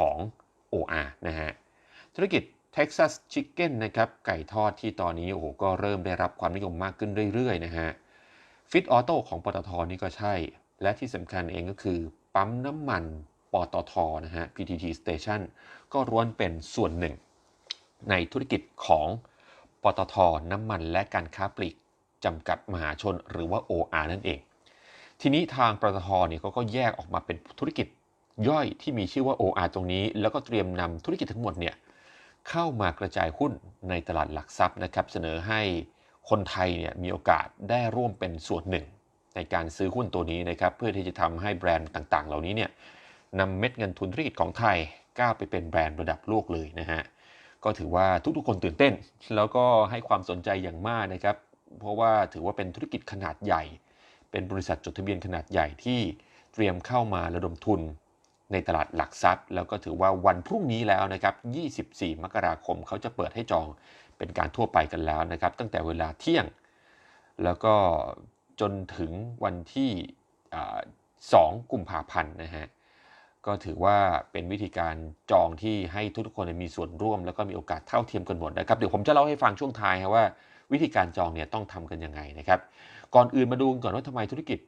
ของ OR นะฮะ ธุรกิจ Texas Chicken นะครับ ไก่ทอดที่ตอนนี้โอ้โหก็เริ่มได้รับความนิยมมากขึ้นเรื่อย ๆ นะฮะ Fit Auto ของปตทนี่ก็ใช่ และที่สำคัญเองก็คือปั๊มน้ำมันปตทนะฮะ PTT Station ก็ร้วนเป็นส่วนหนึ่ง ในธุรกิจของปตทน้ำมันและการค้าปลีกจำกัดมหาชนหรือว่า OR นั่นเอง ทีนี้ทางปตทเนี่ยเขาก็แยกออกมาเป็นธุรกิจ ย่อยที่มีชื่อว่า OR ตรงนี้ แล้วก็เตรียมนำธุรกิจทั้งหมดเนี่ยเข้ามากระจายหุ้นในตลาดหลักทรัพย์นะครับ เสนอให้คนไทยเนี่ยมีโอกาสได้ร่วมเป็นส่วนหนึ่ง ในการซื้อหุ้นตัวนี้นะครับ เพื่อที่จะทำให้แบรนด์ต่างๆ เหล่านี้เนี่ยนำเม็ดเงินทุนธุรกิจของไทยก้าวไปเป็นแบรนด์ระดับโลกเลยนะฮะก็ถือว่าทุกๆคนตื่นเต้น แล้วก็ให้ความสนใจอย่างมากนะครับ เพราะว่าถือว่าเป็นธุรกิจขนาดใหญ่ เป็นบริษัทจดทะเบียนขนาดใหญ่ที่เตรียมเข้ามาระดมทุน ในตลาดหลักทรัพย์ แล้วก็ถือว่าวันพรุ่งนี้แล้วนะครับ 24 มกราคมเขาจะเปิดให้จองเป็นการทั่วไปกันแล้วนะครับ ตั้งแต่เวลาเที่ยง แล้วก็จนถึงวันที่อ่า2กุมภาพันธ์นะฮะก็ถือว่าเป็นวิธีการจองที่ให้ทุกคนมีส่วนร่วม แล้วก็มีโอกาสเท่าเทียมกันหมดนะครับเดี๋ยวผมจะเล่าให้ฟังช่วงท้ายครับว่าวิธีการจองเนี่ยต้องทำกันยังไงนะครับ ก่อนอื่นมาดูก่อนว่าทำไมธุรกิจ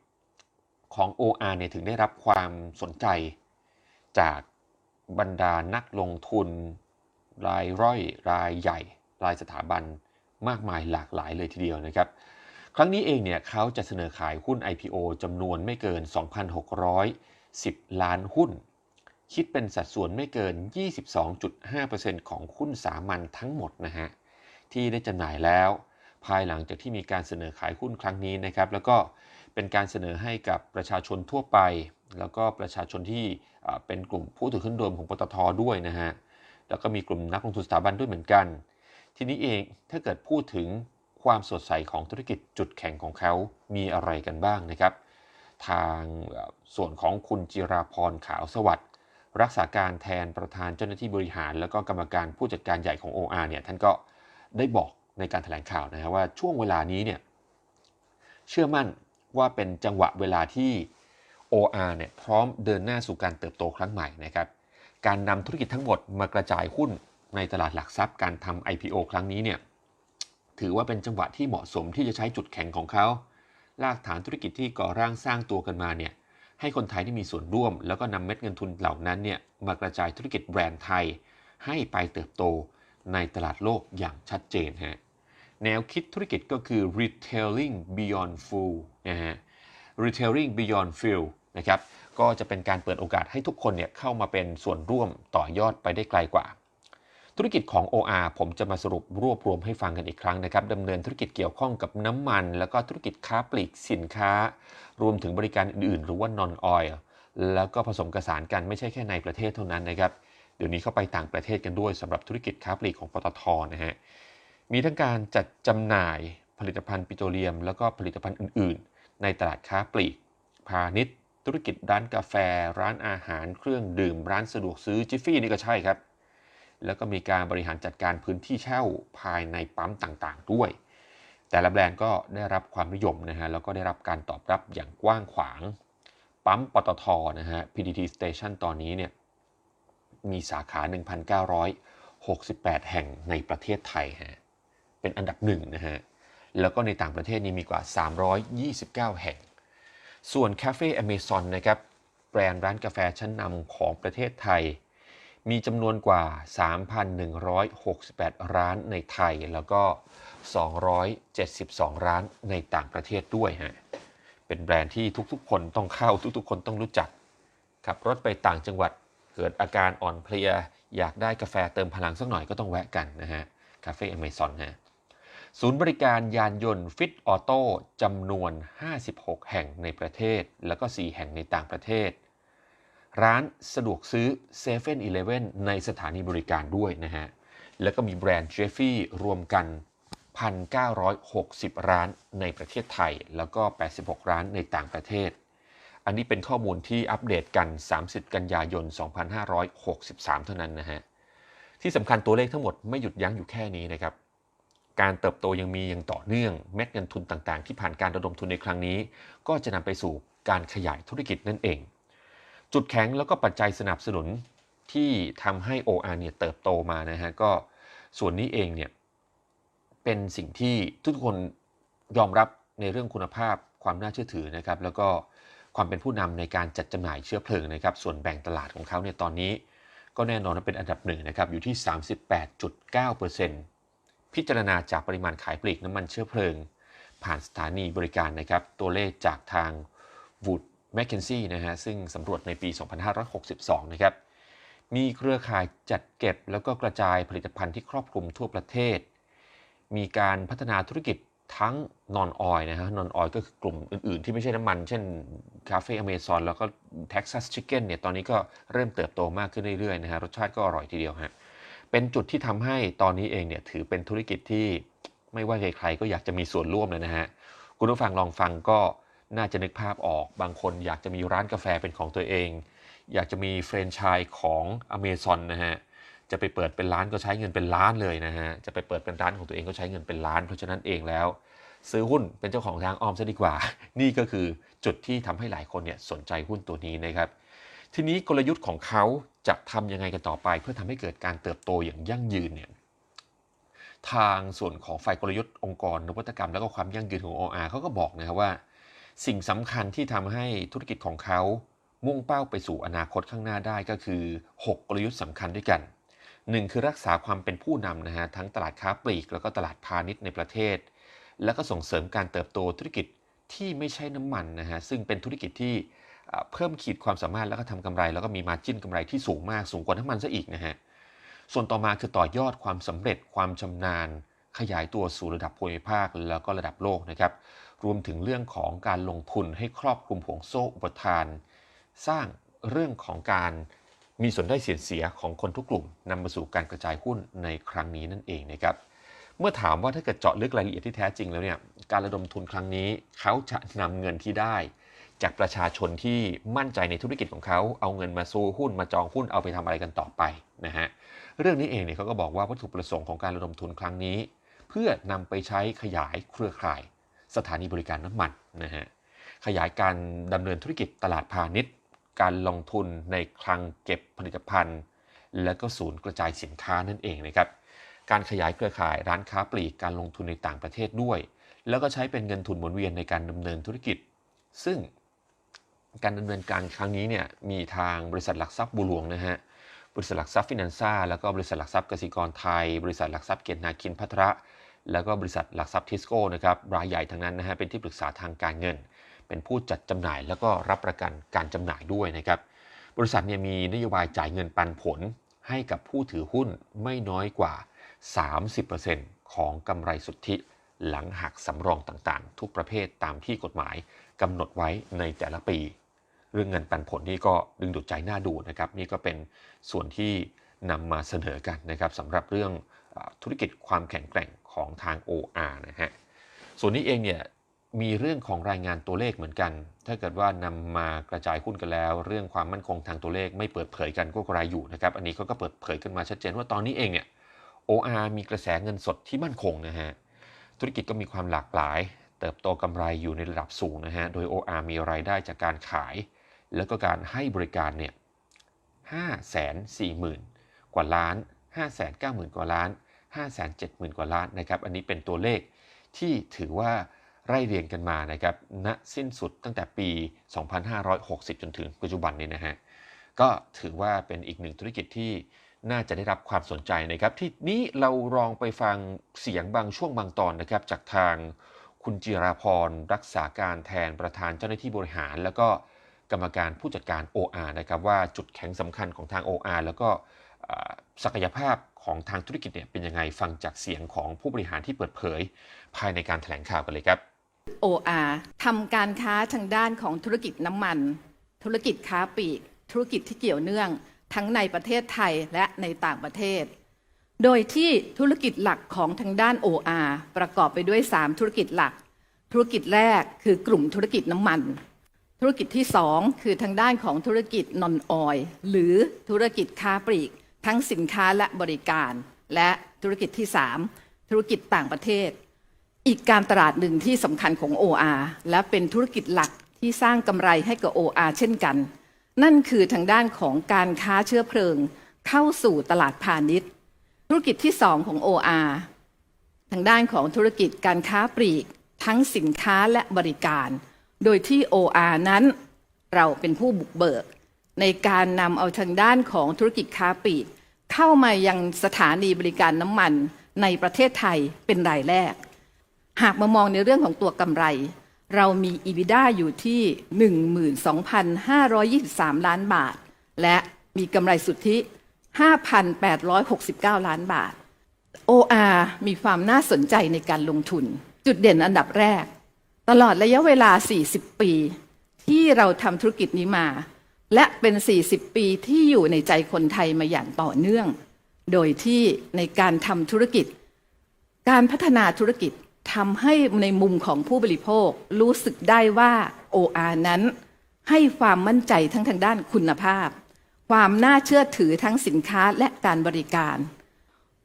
ของ OR เนี่ยถึงได้รับความสนใจ จากบรรดานักลงทุน รายร่อยรายใหญ่ รายสถาบันมากมายหลากหลายเลยทีเดียวนะครับ ครั้งนี้เองเนี่ยเขาจะเสนอขายหุ้น IPO จำนวนไม่เกิน 2,610 ล้านหุ้น คิดเป็นสัดส่วนไม่เกิน 22.5%ของหุ้นสามัญทั้งหมดนะฮะ ที่ได้จำหน่ายแล้ว ภายหลังจากที่มีการเสนอขายหุ้นครั้งนี้นะครับ แล้วก็เป็นการเสนอให้กับประชาชนทั่วไป แล้วก็ประชาชนที่เป็นกลุ่มผู้ถือหุ้นรวมของปตทด้วยนะฮะ แล้วก็มีกลุ่มนักลงทุนสถาบันด้วยเหมือนกัน ทีนี้เองถ้าเกิดพูดถึงความสดใสของธุรกิจจุดแข็งของเขามีอะไรกันบ้างนะครับ ทางส่วนของคุณจิราพรขาวสวัสดิ์รักษาการแทนประธานเจ้าหน้าที่บริหาร แล้วก็กรรมการผู้จัดการใหญ่ของ OR เนี่ยท่านก็ได้บอกในการแถลงข่าวนะฮะว่าช่วงเวลานี้เนี่ยเชื่อมั่นว่าเป็นจังหวะเวลาที่ OR เนี่ยพร้อมเดินหน้าสู่การเติบโตครั้งใหม่นะครับ การนำธุรกิจทั้งหมดมากระจายหุ้นในตลาดหลักทรัพย์การทำ IPO ครั้งนี้เนี่ยถือว่าเป็นจังหวะที่เหมาะสมที่จะใช้จุดแข็งของเขารากฐานธุรกิจที่ก่อร่างสร้างตัวกันมาเนี่ยให้คนไทยที่มีส่วนร่วม แล้วก็นำเม็ดเงินทุนเหล่านั้นเนี่ยมากระจายธุรกิจแบรนด์ไทย ให้ไปเติบโตในตลาดโลกอย่างชัดเจนฮะแนวคิดธุรกิจก็คือ retailing beyond full นะฮะ retailing beyond fuel นะครับก็จะเป็นการเปิดโอกาสให้ทุกคนเนี่ยเข้ามาเป็นส่วนร่วมต่อยอดไปได้ไกลกว่า ธุรกิจของ OR ผมจะมาสรุปรวบรวมให้ฟังกันอีกครั้งนะครับดำเนินธุรกิจเกี่ยวข้องกับน้ำมัน แล้วก็ธุรกิจค้าปลีกสินค้า รวมถึงบริการอื่นๆ หรือว่า non oil แล้วก็ผสมกระสานกันไม่ใช่แค่ในประเทศเท่านั้นนะครับเดี๋ยวนี้เข้าไปต่างประเทศกันด้วยสำหรับธุรกิจค้าปลีกของปตทนะฮะมีทั้งการจัดจำหน่ายผลิตภัณฑ์ปิโตรเลียม แล้วก็ผลิตภัณฑ์อื่น ๆ ในตลาดค้าปลีก พาณิชย์ ธุรกิจร้านกาแฟ ร้านอาหาร เครื่องดื่ม ร้านสะดวกซื้อจิฟฟี่นี่ก็ใช่ครับ แล้วก็มีการบริหารจัดการพื้นที่เช่าภายในปั๊มต่างๆ ด้วย แต่ละแบรนด์ก็ได้รับความนิยมนะฮะแล้วก็ได้รับการตอบรับอย่างกว้างขวาง ปั๊มปตทนะฮะ PTT Station ตอนนี้เนี่ยมีสาขา 1,968 แห่งในประเทศไทยฮะเป็นอันดับหนึ่งนะฮะแล้วก็ในต่างประเทศนี่มีกว่า 329 แห่ง ส่วนคาเฟ่อเมซอนนะครับแบรนด์ร้านกาแฟชั้นนำของประเทศไทย มีจำนวนกว่า 3,168 ร้านในไทย แล้วก็ 272 ร้านในต่างประเทศด้วยฮะเป็นแบรนด์ที่ทุกๆ คนต้องเข้าทุกๆ คนต้องรู้จัก ขับรถไปต่างจังหวัดเกิดอาการอ่อนเพลีย อยากได้กาแฟเติมพลังสักหน่อยก็ต้องแวะกันนะฮะคาเฟ่อเมซอนฮะ ศูนย์บริการยานยนต์ฟิตออโต้จำนวน 56 แห่งในประเทศ แล้วก็ 4 แห่งในต่างประเทศ ร้านสะดวกซื้อ7 e เ e ่ e อในสถานีบริการด้วยนะฮะ แล้วก็มีแบรนด์เจฟฟี่รวมกัน 1,960 ร้านในประเทศไทย แล้วก็ 86 ร้านในต่างประเทศ อันนี้เป็นข้อมูลที่อัปเดตกัน 30 กันยายน 2563 เท่านั้นนะฮะ ที่สำคัญตัวเลขทั้งหมดไม่หยุดยั้งอยู่แค่นี้นะครับ การเติบโตยังมีอย่างต่อเนื่องเม็ดเงินทุนต่างๆ ที่ผ่านการระดมทุนในครั้งนี้ ก็จะนำไปสู่การขยายธุรกิจนั่นเอง จุดแข็งแล้วก็ปัจจัยสนับสนุนที่ทำให้ OR เนี่ยเติบโตมานะฮะก็ส่วนนี้เองเนี่ยเป็นสิ่งที่ทุกคนยอมรับในเรื่องคุณภาพความน่าเชื่อถือนะครับแล้วก็ความเป็นผู้นำในการจัดจำหน่ายเชื้อเพลิงนะครับส่วนแบ่งตลาดของเขาเนี่ยตอนนี้ ก็แน่นอนว่าเป็นอันดับหนึ่งนะครับอยู่ที่ 38.9% พิจารณาจากปริมาณขายปลีกน้ำมันเชื้อเพลิง ผ่านสถานีบริการนะครับ ตัวเลขจากทาง Wood m c k e n z i e นะฮะซึ่งสำรวจในปี 2562 นะครับ มีเครือข่ายจัดเก็บแล้วก็กระจายผลิตภัณฑ์ที่ครอบคลุมทั่วประเทศ มีการพัฒนาธุรกิจทั้งนอนออยนะฮะนอนออยก็คือกลุ่มอื่น ๆ ที่ไม่ใช่น้ำมัน เช่นคาเฟ่อเมซอนแล้วก็ Texas Chicken เนี่ยตอนนี้ก็เริ่มเติบโตมากขึ้นเรื่อย ๆ นะฮะรสชาติก็อร่อยทีเดียวฮะ เป็นจุดที่ทำให้ตอนนี้เองเนี่ยถือเป็นธุรกิจที่ไม่ว่าใครๆก็อยากจะมีส่วนร่วมเลยนะฮะคุณผู้ฟังลองฟังก็น่าจะนึกภาพออก บางคนอยากจะมีร้านกาแฟเป็นของตัวเอง อยากจะมีแฟรนไชส์ของอเมซอนนะฮะจะไปเปิดเป็นร้านก็ใช้เงินเป็นล้านเลยนะฮะจะไปเปิดเป็นร้านของตัวเองก็ใช้เงินเป็นล้าน เพราะฉะนั้นเองแล้ว ซื้อหุ้นเป็นเจ้าของทางอ้อมซะดีกว่า นี่ก็คือจุดที่ทำให้หลายคนเนี่ยสนใจหุ้นตัวนี้นะครับ ทีนี้กลยุทธ์ของเขาจะทำยังไงกันต่อไป เพื่อทำให้เกิดการเติบโตอย่างยั่งยืนเนี่ยทางส่วนของฝ่ายกลยุทธ์องค์กรนวัตกรรม แล้วก็ความยั่งยืนของ OR เขาก็บอกนะครับว่า สิ่งสำคัญที่ทำให้ธุรกิจของเขามุ่งเป้าไปสู่อนาคตข้างหน้าได้ก็คือ 6 กลยุทธ์สำคัญด้วยกัน1คือรักษาความเป็นผู้นำนะฮะทั้งตลาดค้าปลีก แล้วก็ตลาดพาณิชย์ในประเทศ แล้วก็ส่งเสริมการเติบโตธุรกิจที่ไม่ใช่น้ำมันนะฮะซึ่งเป็นธุรกิจที่ เพิ่มขีดความสามารถแล้วก็ทำกำไร แล้วก็มีมาจิ้นกำไรที่สูงมากสูงกว่าน้ำมันซะอีกนะฮะส่วนต่อมาคือต่อยอดความสำเร็จความชำนาญ ขยายตัวสู่ระดับภูมิภาคแล้วก็ระดับโลกนะครับรวมถึงเรื่องของการลงทุนให้ครอบคลุมห่วงโซ่อุปทาน สร้างเรื่องของการมีส่วนได้เสียเสียของคนทุกกลุ่มนำมาสู่การกระจายหุ้นในครั้งนี้นั่นเองนะครับเมื่อถามว่าถ้าเกิดเจาะลึกรายละเอียดที่แท้จริงแล้วเนี่ยการระดมทุนครั้งนี้เขาจะนำเงินที่ได้ จากประชาชนที่มั่นใจในธุรกิจของเขา เอาเงินมาซื้อหุ้นมาจองหุ้นเอาไปทำอะไรกันต่อไปนะฮะเรื่องนี้เองเนี่ยเขาก็บอกว่าวัตถุประสงค์ของการระดมทุนครั้งนี้ เพื่อนำไปใช้ขยายเครือข่าย สถานีบริการน้ำมันนะฮะขยายการดำเนินธุรกิจตลาดพาณิชย์ การลงทุนในคลังเก็บผลิตภัณฑ์ และก็ศูนย์กระจายสินค้านั่นเองนะครับการขยายเครือข่ายร้านค้าปลีกการลงทุนในต่างประเทศด้วย แล้วก็ใช้เป็นเงินทุนหมุนเวียนในการดำเนินธุรกิจ ซึ่ง การดำเนินการครั้งนี้เนี่ยมีทางบริษัทหลักทรัพย์บัวหลวงนะฮะบริษัทหลักทรัพย์ฟินแลนซ่าแล้วก็บริษัทหลักทรัพย์กสิกรไทย บริษัทหลักทรัพย์เกียรตินาคินพัทระ แล้วก็บริษัทหลักทรัพย์ทิสโก้นะครับรายใหญ่ทั้งนั้นนะฮะเป็นที่ปรึกษาทางการเงิน เป็นผู้จัดจำหน่ายแล้วก็รับประกันการจำหน่ายด้วยนะครับบริษัทเนี่ยมีนโยบายจ่ายเงินปันผล ให้กับผู้ถือหุ้นไม่น้อยกว่า 30%ของกำไรสุทธิ หลังหักสำรองต่างๆ ทุกประเภทตามที่กฎหมายกำหนดไว้ในแต่ละปี เรื่องเงินปันผลนี่ก็ดึงดูดใจน่าดูนะครับนี่ก็เป็นส่วนที่นำมาเสนอกันนะครับสำหรับเรื่องธุรกิจความแข็งแกร่งของทาง OR นะฮะส่วนนี้เองเนี่ยมีเรื่องของรายงานตัวเลขเหมือนกัน ถ้าเกิดว่านำมากระจายหุ้นกันแล้ว เรื่องความมั่นคงทางตัวเลขไม่เปิดเผยกันก็กระไรอยู่นะครับ อันนี้เขาก็เปิดเผยขึ้นมาชัดเจนว่าตอนนี้เองเนี่ย OR มีกระแสเงินสดที่มั่นคงนะฮะ ธุรกิจก็มีความหลากหลาย เติบโตกำไรอยู่ในระดับสูงนะฮะ โดย OR มีรายได้จากการขาย แล้วก็การให้บริการเนี่ย5 4 0 0 0 0 กว่าล้าน 5 9 0 0 0 0 กว่าล้าน 5 7 0 0 0 0 กว่าล้านนะครับ อันนี้เป็นตัวเลขที่ถือว่าไล่เรียงกันมานะครับณสิ้นสุดตั้งแต่ปี 2560 จนถึงปัจจุบันนี้นะฮะ ก็ถือว่าเป็นอีกหนึ่งธุรกิจที่ น่าจะได้รับความสนใจนะครับ ที่นี้เราลองไปฟังเสียงบางช่วงบางตอนนะครับ จากทางคุณจิราพรรักษาการแทนประธานเจ้าหน้าที่บริหาร แล้วก็กรรมการผู้จัดการ OR นะครับว่าจุดแข็งสำคัญของทาง OR แล้วก็ศักยภาพของทางธุรกิจเนี่ยเป็นยังไงฟังจากเสียงของผู้บริหารที่เปิดเผย ภายในการแถลงข่าวกันเลยครับ OR ทำการค้าทางด้านของธุรกิจน้ำมัน ธุรกิจค้าปลีก ธุรกิจที่เกี่ยวเนื่อง ทั้งในประเทศไทยและในต่างประเทศ โดยที่ธุรกิจหลักของทางด้าน OR ประกอบไปด้วย 3 ธุรกิจหลัก ธุรกิจแรกคือกลุ่มธุรกิจน้ำมัน ธุรกิจที่ 2 คือทางด้านของธุรกิจนอนออยหรือธุรกิจค้าปลีก ทั้งสินค้าและบริการ และธุรกิจที่ 3 ธุรกิจต่างประเทศ อีกการตลาดหนึ่งที่สำคัญของ OR และเป็นธุรกิจหลักที่สร้างกำไรให้กับ OR เช่นกัน นั่นคือทางด้านของการค้าเชื้อเพลิงเข้าสู่ตลาดพาณิชย์ ธุรกิจที่2ของ OR ทางด้านของธุรกิจการค้าปลีก ทั้งสินค้าและบริการ โดยที่ OR นั้นเราเป็นผู้บุกเบิก ในการนำเอาทางด้านของธุรกิจค้าปลีก เข้ามายังสถานีบริการน้ำมันในประเทศไทยเป็นรายแรก หากมามองในเรื่องของตัวกำไร เรามี EBITDA อยู่ที่ 12,523 ล้านบาท และมีกำไรสุทธิ 5,869 ล้านบาท OR มีความน่าสนใจในการลงทุน จุดเด่นอันดับแรก ตลอดระยะเวลา 40 ปี ที่เราทำธุรกิจนี้มา และเป็น 40 ปีที่อยู่ในใจคนไทยมาอย่างต่อเนื่อง โดยที่ในการทำธุรกิจ การพัฒนาธุรกิจ ทำให้ในมุมของผู้บริโภครู้สึกได้ว่า OR นั้น ให้ความมั่นใจทั้งทางด้านคุณภาพ ความน่าเชื่อถือทั้งสินค้าและการบริการ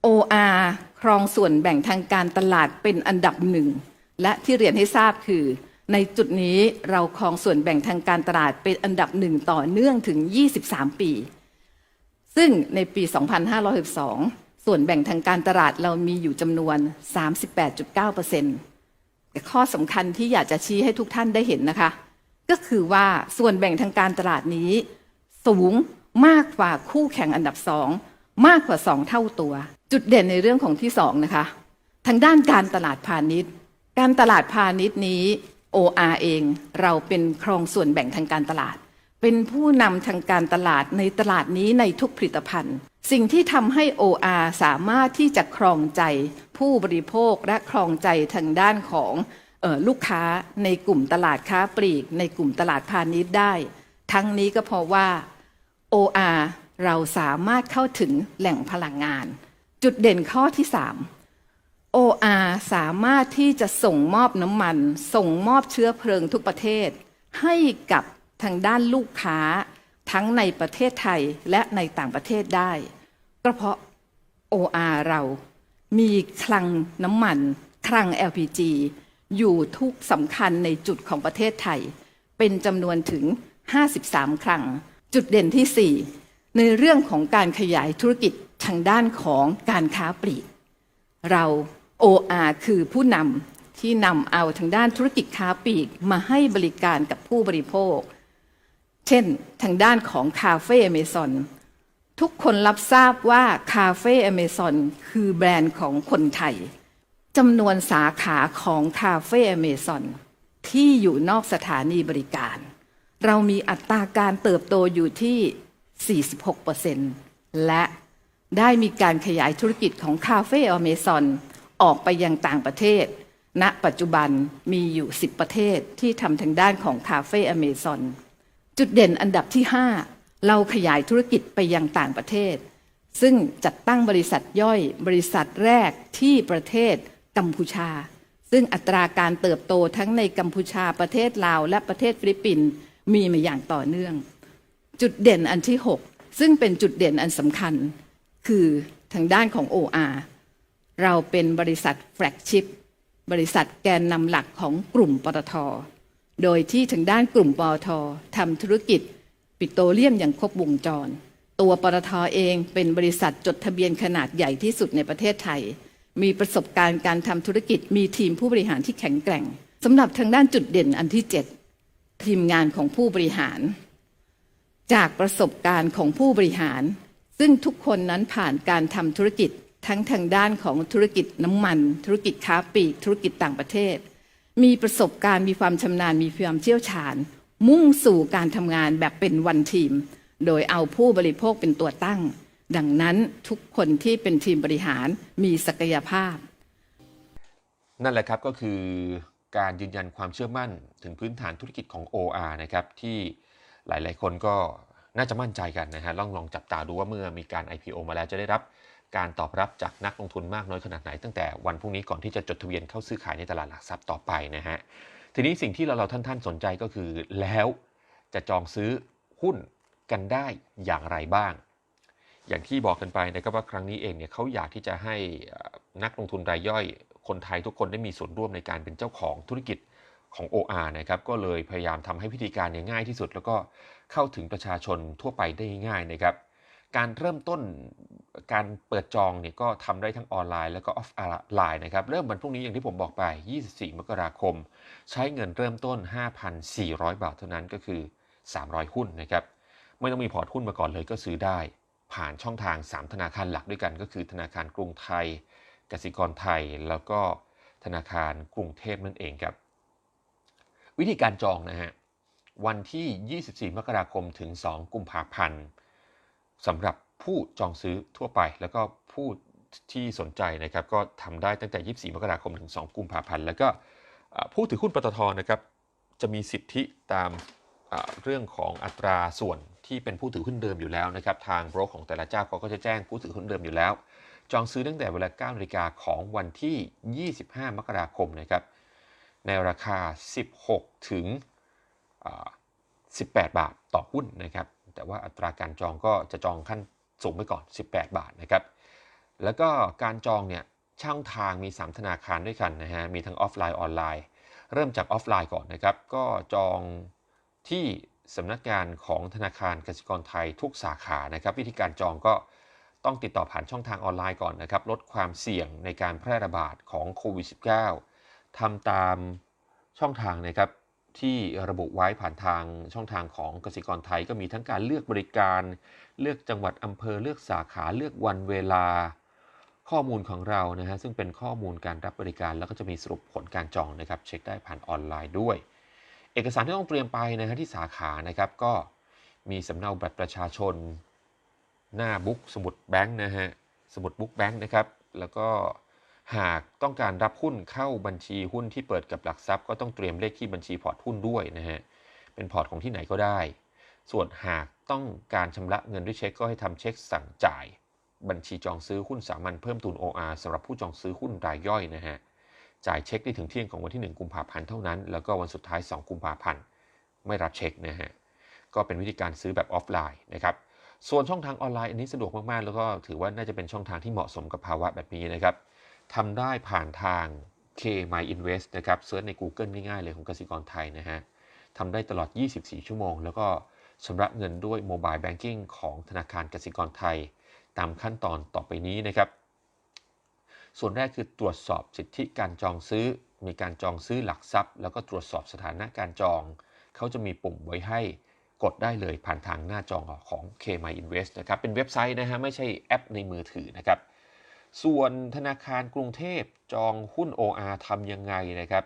OR ครองส่วนแบ่งทางการตลาดเป็นอันดับหนึ่ง และที่เรียนให้ทราบคือ ในจุดนี้เราครองส่วนแบ่งทางการตลาดเป็นอันดับหนึ่งต่อเนื่องถึง 23 ปี ซึ่งในปี 2562 ส่วนแบ่งทางการตลาดเรามีอยู่จำนวน 38.9%แต่ข้อสำคัญที่อยากจะชี้ให้ทุกท่านได้เห็นนะคะ ก็คือว่าส่วนแบ่งทางการตลาดนี้ สูงมากกว่าคู่แข่งอันดับสองมากกว่าสองเท่าตัว จุดเด่นในเรื่องของที่สองนะคะ ทางด้านการตลาดพาณิชย์ การตลาดพาณิชย์นี้ OR เองเราเป็นครองส่วนแบ่งทางการตลาด เป็นผู้นำทางการตลาดในตลาดนี้ในทุกผลิตภัณฑ์ สิ่งที่ทำให้ OR สามารถที่จะครองใจผู้บริโภคและครองใจทางด้านของออลูกค้าในกลุ่มตลาดค้าปลีก ในกลุ่มตลาดพาณิชย์ได้ ทั้งนี้ก็เพราะว่า OR เราสามารถเข้าถึงแหล่งพลังงาน จุดเด่นข้อที่ 3 OR สามารถที่จะส่งมอบน้ำมัน ส่งมอบเชื้อเพลิงทุกประเทศ ให้กับ ทางด้านลูกค้าทั้งในประเทศไทยและในต่างประเทศได้ ก็เพราะ OR เรามีคลังน้ำมัน คลัง LPG อยู่ทุกสำคัญในจุดของประเทศไทย เป็นจำนวนถึง 53ครั้งจุดเด่นที่ 4 ในเรื่องของการขยายธุรกิจทางด้านของการค้าปลีก เรา OR คือผู้นำที่นำเอาทางด้านธุรกิจค้าปลีกมาให้บริการกับผู้บริโภค เช่น ทางด้านของคาเฟ่อเมซอนทุกคนรับทราบว่าคาเฟ่อเมซอนคือแบรนด์ของคนไทยจำนวนสาขาของคาเฟ่อเมซอนที่อยู่นอกสถานีบริการ เรามีอัตราการเติบโตอยู่ที่ 46%และได้มีการขยายธุรกิจของคาเฟ่อเมซอนออกไปยังต่างประเทศ ณ ปัจจุบันมีอยู่ 10 ประเทศที่ทำทางด้านของคาเฟ่อเมซอน จุดเด่นอันดับที่ 5 เราขยายธุรกิจไปยังต่างประเทศ ซึ่งจัดตั้งบริษัทย่อย บริษัทแรกที่ประเทศกัมพูชา ซึ่งอัตราการเติบโตทั้งในกัมพูชาประเทศลาว และประเทศฟิลิปปินส์มีมาอย่างต่อเนื่อง จุดเด่นอันที่ 6 ซึ่งเป็นจุดเด่นอันสำคัญ คือทางด้านของ OR เราเป็นบริษัทแฟลกชิพบริษัทแกนนำหลักของกลุ่มปตท โดยที่ทางด้านกลุ่มปตททำธุรกิจปิโตรเลียมอย่างครบวงจร ตัวปตทเองเป็นบริษัทจดทะเบียนขนาดใหญ่ที่สุดในประเทศไทย มีประสบการณ์การทำธุรกิจมีทีมผู้บริหารที่แข็งแกร่งสำหรับทางด้านจุดเด่นอันที่ 7 ทีมงานของผู้บริหาร จากประสบการณ์ของผู้บริหาร ซึ่งทุกคนนั้นผ่านการทำธุรกิจทั้งทางด้านของธุรกิจน้ำมัน ธุรกิจค้าปลีกธุรกิจต่างประเทศ มีประสบการณ์มีความชำนาญมีความเชี่ยวชาญ มุ่งสู่การทำงานแบบเป็นวันทีม โดยเอาผู้บริโภคเป็นตัวตั้ง ดังนั้นทุกคนที่เป็นทีมบริหารมีศักยภาพ นั่นแหละครับก็คือการยืนยันความเชื่อมั่นถึงพื้นฐานธุรกิจของ OR นะครับที่หลาย ๆ คนก็น่าจะมั่นใจกันนะฮะลองลองจับตาดูว่าเมื่อมีการ IPO มาแล้วจะได้รับ การตอบรับจากนักลงทุนมากน้อยขนาดไหน ตั้งแต่วันพรุ่งนี้ก่อนที่จะจดทะเบียนเข้าซื้อขายในตลาดหลักทรัพย์ต่อไปนะฮะทีนี้สิ่งที่เราเราท่านๆสนใจก็คือ แล้วจะจองซื้อหุ้นกันได้อย่างไรบ้าง อย่างที่บอกกันไปนะครับว่าครั้งนี้เองเนี่ยเขาอยากที่จะให้นักลงทุนรายย่อยคนไทยทุกคนได้มีส่วนร่วมในการเป็นเจ้าของธุรกิจของ OR นะครับก็เลยพยายามทำให้พิธีการเนี่ยง่ายที่สุด แล้วก็เข้าถึงประชาชนทั่วไปได้ง่ายนะครับ การเริ่มต้นการเปิดจองเนี่ยก็ทำได้ทั้งออนไลน์แล้วก็ออฟไลน์นะครับเริ่มวันพรุ่งนี้อย่างที่ผมบอกไป 24 มกราคม ใช้เงินเริ่มต้น 5,400 บาทเท่านั้นก็คือ 300 หุ้นนะครับไม่ต้องมีพอร์ตหุ้นมาก่อนเลยก็ซื้อได้ ผ่านช่องทาง 3 ธนาคารหลักด้วยกัน ก็คือธนาคารกรุงไทยกสิกรไทย แล้วก็ธนาคารกรุงเทพนั่นเองครับวิธีการจองนะฮะวันที่ 24 มกราคมถึง 2 กุมภาพันธ์ สำหรับผู้จองซื้อทั่วไป แล้วก็ผู้ที่สนใจนะครับก็ทำได้ตั้งแต่ 24 มกราคมถึง 2 กุมภาพันธ์ แล้วก็ผู้ถือหุ้นปตทนะครับจะมีสิทธิตามเรื่องของอัตราส่วนที่เป็นผู้ถือหุ้นเดิมอยู่แล้วนะครับทางโบรกของแต่ละเจ้าเขาก็จะแจ้งผู้ถือหุ้นเดิมอยู่แล้ว จองซื้อตั้งแต่เวลา9นาฬิกาของวันที่ 25 มกราคมนะครับในราคา 16 ถึง 18 บาทต่อหุ้นนะครับ แต่ว่าอัตราการจองก็จะจองขั้นสูงไปก่อน 18 บาทนะครับ แล้วก็การจองเนี่ยช่องทางมี 3 ธนาคารด้วยกันนะฮะ มีทั้งออฟไลน์ออนไลน์ เริ่มจากออฟไลน์ก่อนนะครับ ก็จองที่สำนักงานของธนาคารกสิกรไทยทุกสาขานะครับ วิธีการจองก็ต้องติดต่อผ่านช่องทางออนไลน์ก่อนนะครับ ลดความเสี่ยงในการแพร่ระบาดของโควิด -19 ทำตามช่องทางนะครับ ที่ระบุไว้ผ่านทางช่องทางของกสิกรไทย ก็มีทั้งการเลือกบริการ เลือกจังหวัดอำเภอเลือกสาขาเลือกวันเวลา ข้อมูลของเรานะฮะซึ่งเป็นข้อมูลการรับบริการ แล้วก็จะมีสรุปผลการจองนะครับ เช็คได้ผ่านออนไลน์ด้วย เอกสารที่ต้องเตรียมไปนะฮะที่สาขานะครับก็มีสำเนาบัตรประชาชน หน้าบุ๊กสมุดแบงค์นะฮะสมุดบุ๊กแบงค์นะครับแล้วก็ หากต้องการรับหุ้นเข้าบัญชีหุ้นที่เปิดกับหลักทรัพย์ก็ต้องเตรียมเลขที่บัญชีพอร์ตหุ้นด้วยนะฮะ เป็นพอร์ตของที่ไหนก็ได้ ส่วนหากต้องการชำระเงินด้วยเช็คก็ให้ทำเช็คสั่งจ่าย บัญชีจองซื้อหุ้นสามัญเพิ่มทุน OR สำหรับผู้จองซื้อหุ้นรายย่อยนะฮะ จ่ายเช็คได้ถึงเที่ยงของวันที่ 1 กุมภาพันธ์เท่านั้น แล้วก็วันสุดท้าย 2 กุมภาพันธ์ไม่รับเช็คนะฮะ ก็เป็นวิธีการซื้อแบบออฟไลน์นะครับส่วนช่องทางออนไลน์อันนี้สะดวกมากๆ แล้วก็ถือว่าน่าจะเป็นช่องทางที่เหมาะสมกับภาวะแบบนี้นะครับ ทำได้ผ่านทาง K My Invest นะครับเซิร์ชใน Google ง่ายๆเลยของกสิกรไทยนะฮะทำได้ตลอด 24 ชั่วโมง แล้วก็ชำระเงินด้วยโมบายแบงกิ้งของธนาคารกสิกรไทย ตามขั้นตอนต่อไปนี้นะครับ ส่วนแรกคือตรวจสอบสิทธิการจองซื้อ มีการจองซื้อหลักทรัพย์ แล้วก็ตรวจสอบสถานะการจอง เขาจะมีปุ่มไว้ให้กดได้เลยผ่านทางหน้าจอของ K My Invest นะครับ เป็นเว็บไซต์นะฮะไม่ใช่แอปในมือถือนะครับ ส่วนธนาคารกรุงเทพจองหุ้น OR ทำยังไงนะครับ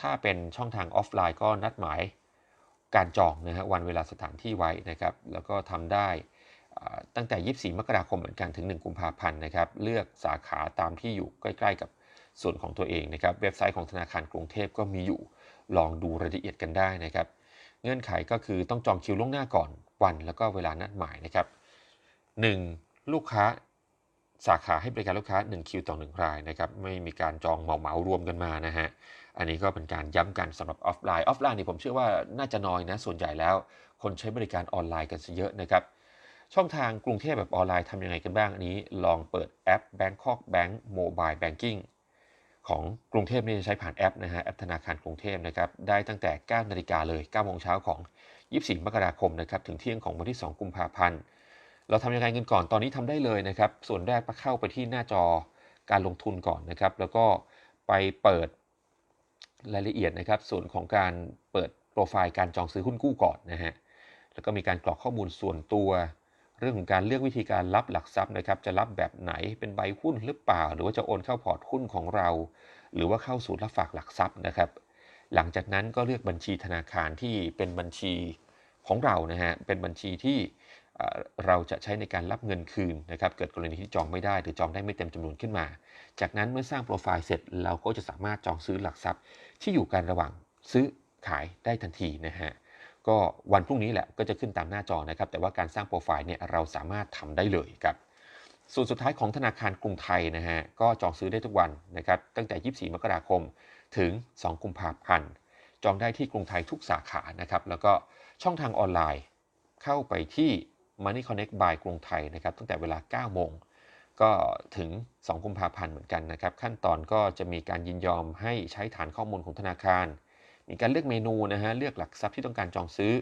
ถ้าเป็นช่องทางออฟไลน์ก็นัดหมายการจองนะฮะวันเวลาสถานที่ไว้นะครับ แล้วก็ทำได้ตั้งแต่ 24 มกราคมเหมือนกันถึง 1 กุมภาพันธ์นะครับ เลือกสาขาตามที่อยู่ใกล้ๆกับส่วนของตัวเองนะครับ เว็บไซต์ของธนาคารกรุงเทพก็มีอยู่ลองดูรายละเอียดกันได้นะครับ เงื่อนไขก็คือต้องจองคิวล่วงหน้าก่อนวันแล้วก็เวลานัดหมายนะครับ 1. ลูกค้า สาขาให้บริการลูกค้า 1 คิวต่อ 1 รายนะครับไม่มีการจองเหมาเหมารวมกันมานะฮะอันนี้ก็เป็นการย้ำกันสำหรับออฟไลน์ออฟไลน์นี่ผมเชื่อว่าน่าจะน้อยนะส่วนใหญ่แล้ว คนใช้บริการออนไลน์กันซะเยอะนะครับช่องทางกรุงเทพแบบออนไลน์ทำยังไงกันบ้างอันนี้ ลองเปิดแอป Bangkok Bank Mobile Banking ของกรุงเทพนี่จะใช้ผ่านแอปนะฮะแอปธนาคารกรุงเทพนะครับได้ตั้งแต่ 9 นาฬิกาเลย9โมงเช้าของ 24 มกราคมนะครับถึงเที่ยงของวันที่ 2 กุมภาพันธ์ เราทำยังไงกันก่อนตอนนี้ทำได้เลยนะครับ ส่วนแรกไปเข้าไปที่หน้าจอการลงทุนก่อนนะครับ แล้วก็ไปเปิดรายละเอียดนะครับ ส่วนของการเปิดโปรไฟล์การจองซื้อหุ้นกู้ก่อนนะฮะแล้วก็มีการกรอกข้อมูลส่วนตัว เรื่องของการเลือกวิธีการรับหลักทรัพย์นะครับ จะรับแบบไหนเป็นใบหุ้นหรือเปล่า หรือว่าจะโอนเข้าพอร์ตหุ้นของเรา หรือว่าเข้าสู่รับฝากหลักทรัพย์นะครับ หลังจากนั้นก็เลือกบัญชีธนาคารที่เป็นบัญชีของเรานะฮะเป็นบัญชีที่ เราจะใช้ในการรับเงินคืนนะครับเกิดกรณีที่จองไม่ได้ หรือจองได้ไม่เต็มจำนวนขึ้นมา จากนั้นเมื่อสร้างโปรไฟล์เสร็จเราก็จะสามารถจองซื้อหลักทรัพย์ ที่อยู่การระหว่างซื้อขายได้ทันทีนะฮะก็วันพรุ่งนี้แหละก็จะขึ้นตามหน้าจอนะครับ แต่ว่าการสร้างโปรไฟล์เนี่ยเราสามารถทำได้เลยครับส่วนสุดท้ายของธนาคารกรุงไทยนะฮะก็จองซื้อได้ทุกวันนะครับตั้งแต่ 24 มกราคมถึง 2 กุมภาพันธ์จองได้ที่กรุงไทยทุกสาขานะครับแล้วก็ช่องทางออนไลน์เข้าไปที่ Money Connect by กรุงไทยนะครับตั้งแต่เวลา 9 โมง ก็ถึง 2 กุมภาพันธ์เหมือนกันนะครับ ขั้นตอนก็จะมีการยินยอมให้ใช้ฐานข้อมูลของธนาคาร มีการเลือกเมนูนะฮะเลือกหลักทรัพย์ที่ต้องการจองซื้อ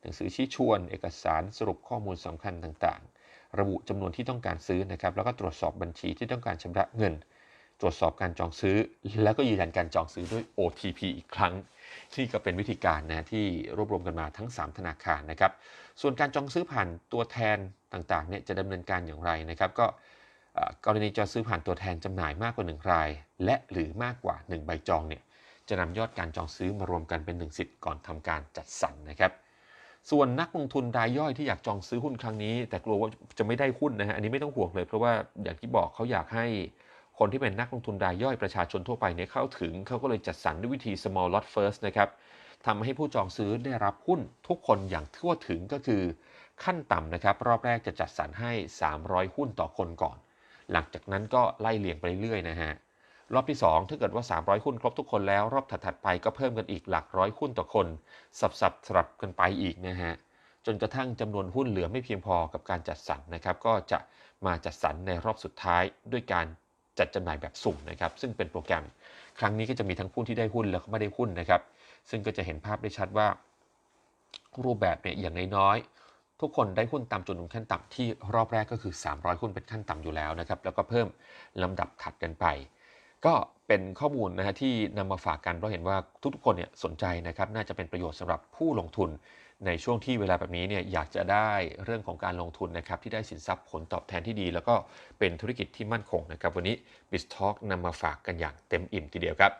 หนังสือชี้ชวน เอกสารสรุปข้อมูลสำคัญต่างๆ ระบุจำนวนที่ต้องการซื้อนะครับแล้วก็ตรวจสอบบัญชีที่ต้องการชำระเงิน ตรวจสอบการจองซื้อ แล้วก็ยืนยันการจองซื้อด้วย OTP อีกครั้ง ที่ก็เป็นวิธีการนะที่รวบรวมกันมาทั้ง 3 ธนาคารนะครับ ส่วนการจองซื้อผ่านตัวแทนต่างๆเนี่ยจะดำเนินการอย่างไรนะครับ ก็กรณีจองซื้อผ่านตัวแทนจำหน่ายมากกว่า 1 ราย และหรือมากกว่า 1 ใบจองเนี่ยจะนำยอดการจองซื้อมารวมกันเป็น 1 สิทธิ์ก่อนทำการจัดสรรนะครับ ส่วนนักลงทุนรายย่อยที่อยากจองซื้อหุ้นครั้งนี้ แต่กลัวว่าจะไม่ได้หุ้นนะฮะอันนี้ไม่ต้องห่วงเลย เพราะว่าอย่างที่บอกเขาอยากให้ คนที่เป็นนักลงทุนรายย่อยประชาชนทั่วไปเนี่ยเข้าถึง เขาก็เลยจัดสรรด้วยวิธี small lot first นะครับทำให้ผู้จองซื้อได้รับหุ้นทุกคนอย่างทั่วถึงก็คือขั้นต่ำนะครับ รอบแรกจะจัดสรรให้ 300 หุ้นต่อคนก่อน หลังจากนั้นก็ไล่เลียงไปเรื่อยๆนะฮะรอบที่ 2 ถ้าเกิดว่า 300 หุ้นครบทุกคนแล้ว รอบถัดๆไปก็เพิ่มกันอีกหลักร้อยหุ้นต่อคน สับสับสลับกันไปอีกนะฮะจนกระทั่งจำนวนหุ้นเหลือไม่เพียงพอกับการจัดสรรนะครับ ก็จะมาจัดสรรในรอบสุดท้ายด้วยการ จัดจำหน่ายแบบสุ่มนะครับ ซึ่งเป็นโปรแกรม ครั้งนี้ก็จะมีทั้งผู้ที่ได้หุ้นแล้วก็ไม่ได้หุ้นนะครับ ซึ่งก็จะเห็นภาพได้ชัดว่า รูปแบบเนี่ยอย่างน้อยๆทุกคนได้หุ้นตามจำนวนขั้นต่ำที่รอบแรกก็คือ 300 หุ้นเป็นขั้นต่ำอยู่แล้วนะครับ แล้วก็เพิ่มลำดับถัดกันไป ก็เป็นข้อมูลนะฮะที่นำมาฝากกันเพราะเห็นว่าทุกๆคนเนี่ยสนใจนะครับ น่าจะเป็นประโยชน์สำหรับผู้ลงทุน ในช่วงที่เวลาแบบนี้เนี่ยอยากจะได้เรื่องของการลงทุนนะครับที่ได้สินทรัพย์ผลตอบแทนที่ดี แล้วก็เป็นธุรกิจที่มั่นคงนะครับวันนี้ b i z Talk นำมาฝากกันอย่างเต็มอิ่มทีเดียวครับ